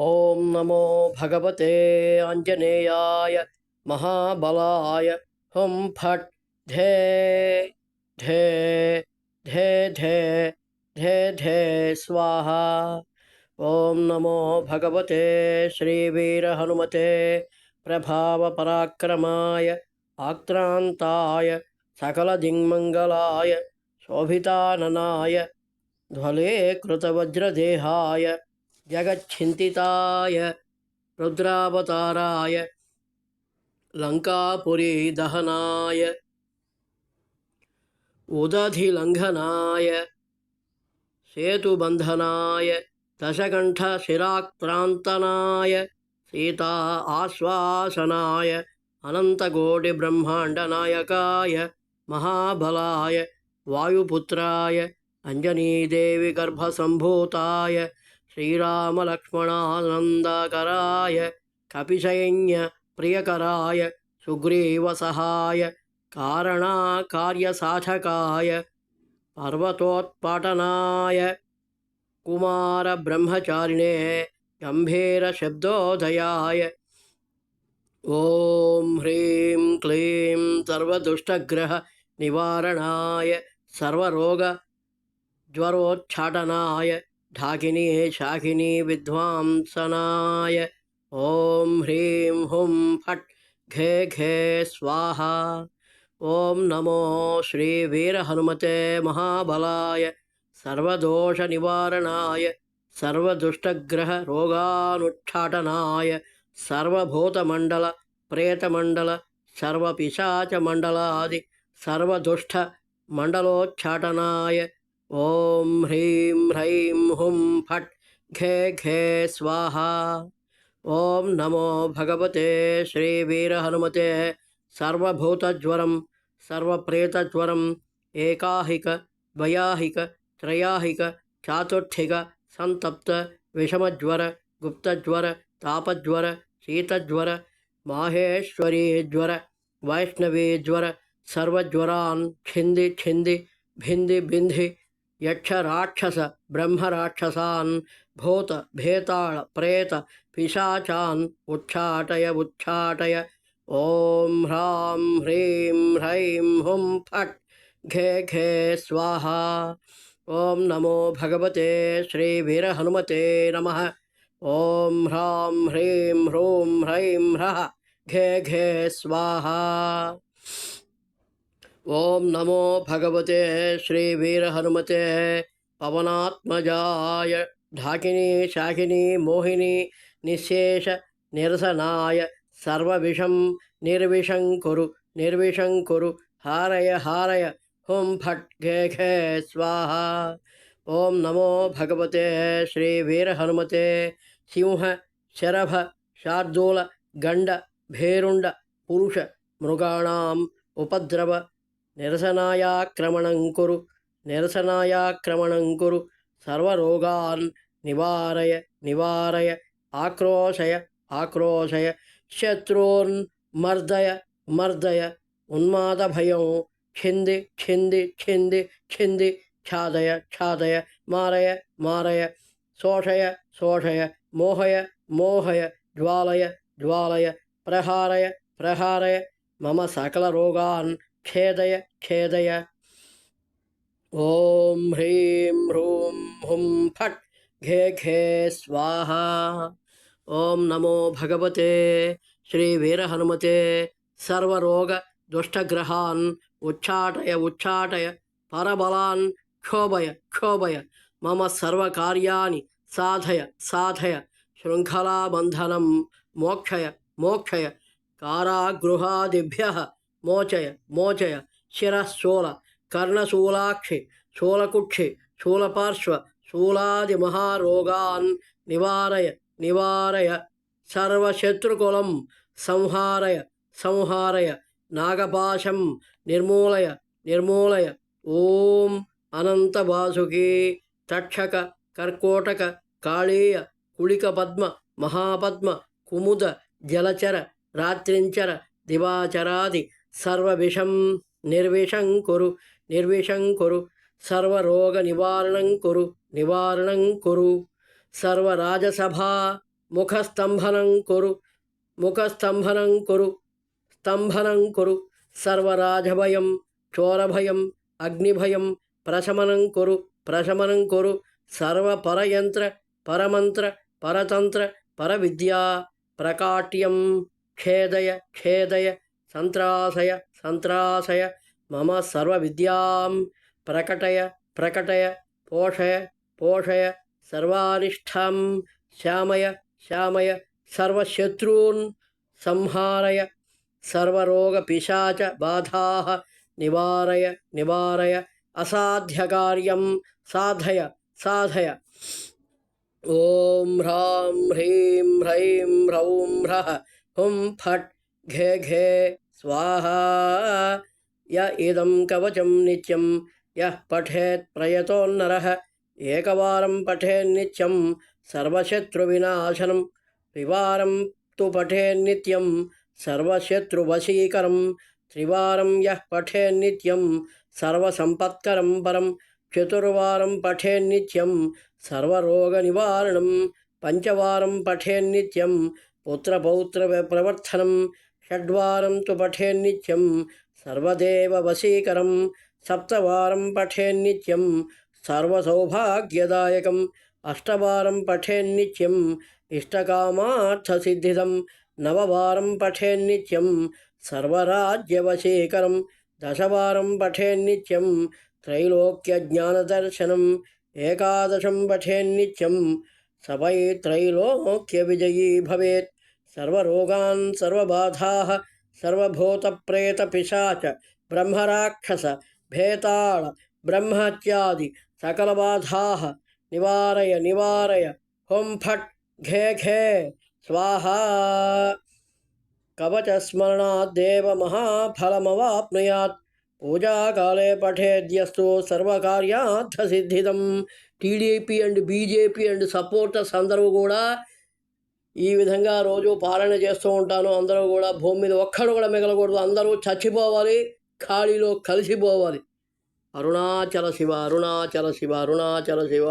ॐ नमो भगवते आञ्जनेयाय महाबलाय। हुं फट् धे धे धे धे धे धे, स्वाहा। ॐ नमो भगवते श्रीवीरहनुमते प्रभावपराक्रमाय, आक्रान्ताय सकलदिङ्मङ्गलाय शोभिताननाय ध्वले कृतवज्रदेहाय जगच्छिन्तिताय रुद्रावताराय लङ्कापुरीदहनाय उदधिलङ्घनाय सेतुबन्धनाय दशकण्ठशिराक्रान्तनाय सीता आश्वासनाय अनन्तकोटिब्रह्माण्डनायकाय महाबलाय वायुपुत्राय अञ्जनीदेवि गर्भसम्भूताय श्रीरामलक्ष्मणानन्दकराय कपिशयन्यप्रियकराय सुग्रीवसहाय कारणाकार्यसाधकाय पर्वतोत्पाटनाय कुमारब्रह्मचारिणे गम्भीरशब्दोदयाय ॐ ह्रीं क्लीं सर्वदुष्टग्रहनिवारणाय ఢాకిని శాఖిని విద్వాంసనాయ ఓం హ్రీం హుం ఫట్ ఘే ఘే స్వాహ ఓం నమో శ్రీ వీర హనుమతే మహాబలాయ సర్వదోష నివారణాయ సర్వదుష్టగ్రహ రోగానుక్షాటనాయ సర్వభూతమండల ప్రేతమండల సర్వపిశాచమండలాది సర్వదుష్ట మండలోచ్చాటనాయ ॐ ह्रीं ह्रैं हुं फट् घे घे स्वाहा। ॐ नमो भगवते श्रीवीरहनुमते सर्वभूतज्वरं सर्वप्रेतज्वरम् एकाहिक, द्वयाहिक, त्रयाहिक, चातुर्थिक सन्तप्त विषमज्वर, गुप्तज्वर, तापज्वर, शीतज्वर, माहेश्वरीज्वर, वैष्णवीज्वर, सर्वज्वरान्, छिन्दि छिन्दि, भिन्दि बिन्धि यक्षराक्षस ब्रह्मराक्षसान् भूत भेताळ प्रेत पिशाचान् उच्छाटय उच्छाटय ॐ ह्रां ह्रीं ह्रैं हुं फट् घे घे स्वाहा। ॐ नमो भगवते श्रीवीरहनुमते नमः। ॐ ह्रां ह्रीं ह्रूं ह्रैं ह्रः घे घे स्वाहा ఓం నమో భగవతే శ్రీ వీరహనుమతే పవనాత్మజాయ ఢాకిని శాకిని మోహిని నిశేష నిరసనాయ సర్వవిషం నిర్విషం కురు నిర్విషం కురు హారయ హారయ హుం ఫట్ ఘే ఘే స్వాహ. ఓం నమో భగవతే శ్రీ వీరహనుమతే సింహ శరభ శార్దూల గండ భేరుండ పురుష మృగాణం ఉపద్రవ నిరసనాయాక్రమణం కురు. నిరసనాయాక్రమణం కురు. సర్వరోగాన్ నివారయ నివారయ ఆక్రోశయ ఆక్రోశయ. శత్రూన్ మర్దయ మర్దయ. ఉన్మాద భయం. ఛింది ఛింది ఛింది ఛింది ఛాదయ ఛాదయ. మారయ మారయ. శోషయ శోషయ. మోహయ మోహయ. జ్వాలయ జ్వాలయ. ప్రహారయ ప్రహారయ. మమ సకల రోగాన్ छेदय छेदय ॐ ह्रीं, ह्रूं, हुं, फट्, घे घे, स्वाहा। ॐ नमो भगवते, श्रीवीरहनुमते सर्वरोगदुष्टग्रहान् उच्चाटय उच्चाटय, परबलान्, क्षोभय क्षोभय। मम सर्वकार्याणि साधय साधय। शृङ्खलाबन्धनं मोक्षय मोक्षय। कारागृहादिभ्यः మోచయ మోచయ శిరశూల కర్ణశూలాక్షి శూలకుక్షి శూలపార్శ్వ శూలాది మహారోగాన్ నివారయ నివారయ సర్వశత్రుకులం సంహారయ సంహారయ నాగపాశం నిర్మూలయ నిర్మూలయ. ఓం అనంత వాసుకి తక్షక కర్కోటక కాళీయ కుళిక పద్మ మహాపద్మ కుముద జలచర రాత్రించర దివాచరాది సర్వవిషం నిర్విషం కురు నిర్విషం కురు సర్వరోగ నివారణం కురు నివారణం కురు సర్వరాజసభా ముఖస్తంభనం కురు ముఖస్తంభనం కురు స్తంభనం కురు సర్వరాజభయం చోరభయం అగ్నిభయం ప్రశమనం కురు ప్రశమనం కురు సర్వపరయంత్ర పరమంత్ర పరతంత్ర పరవిద్యా ప్రకాట్యం ఖేదయ ఖేదయ సంత్రాసయ సంత్రాసయ మమ సర్వ విద్యాం ప్రకటయ ప్రకటయ పోషయ పోషయ సర్వానిష్టాం శ్యామయ శ్యామయ సర్వశత్రూన్ సంహారయ సర్వరోగ పిశాచ బాధా నివారయ నివారయ అసాధ్యకార్యం సాధయ సాధయ. ఓం హ్రాం హ్రీం హ్రైం హ్రౌం హ్రహ హుం ఫట్ ఘే ఘే స్వాహా య ఇదం కవచం నిత్యం యః పఠేత్ ప్రయతోన్నరः ఏకవారం పఠేన్నిత్యం సర్వశత్రువినాశనం త్రివారం తు పఠేన్నిత్యం సర్వశత్రువశీకరం త్రివారం యః పఠేన్నిత్యం సర్వసంపత్కరం పరం చతుర్వారం పఠేన్నిత్యం సర్వరోగనివారణం పంచవారం పఠేన్నిత్యం పుత్రపౌత్ర ప్రవర్తనం షడ్వారం తు పఠేన్నిత్యం సర్వదేవ వశీకరం. సప్తవారం పఠేన్నిత్యం సర్వసౌభాగ్యదాయకం. అష్టవారం పఠేన్నిత్యం ఇష్టకామార్థసిద్ధిదం. నవవారం పఠేన్నిత్యం సర్వరాజ్యవశీకరం. దశవారం పఠేన్నిత్యం త్రైలోక్యజ్ఞానదర్శనం. ఏకాదశం పఠేన్నిత్యం సవై త్రైలోక్యవిజయీ భవేత్. सर्वरोगान् सर्वबाधाः, सर्वभूतप्रेतपिशाच, ब्रह्मराक्षस, भेताळ, ब्रह्महत्यादि सकलबाधाः। निवारय निवारय। हुं फट्, घे घे। स्वाहा। कवचस्मरणाद्देव महाफलमवाप्नुयात्। पूजाकाले पठेद्यस्तु सर्वकार्यार्थसिद्धिदं B and BJP and supporters अंदरू ఈ విధంగా రోజు పాలన చేస్తూ ఉంటాను. అందరూ కూడా భూమి మీద ఒక్కడు కూడా మిగలకూడదు. అందరూ చచ్చిపోవాలి. ఖాళీలో కలిసిపోవాలి. అరుణాచల శివ అరుణాచల శివ అరుణాచల శివ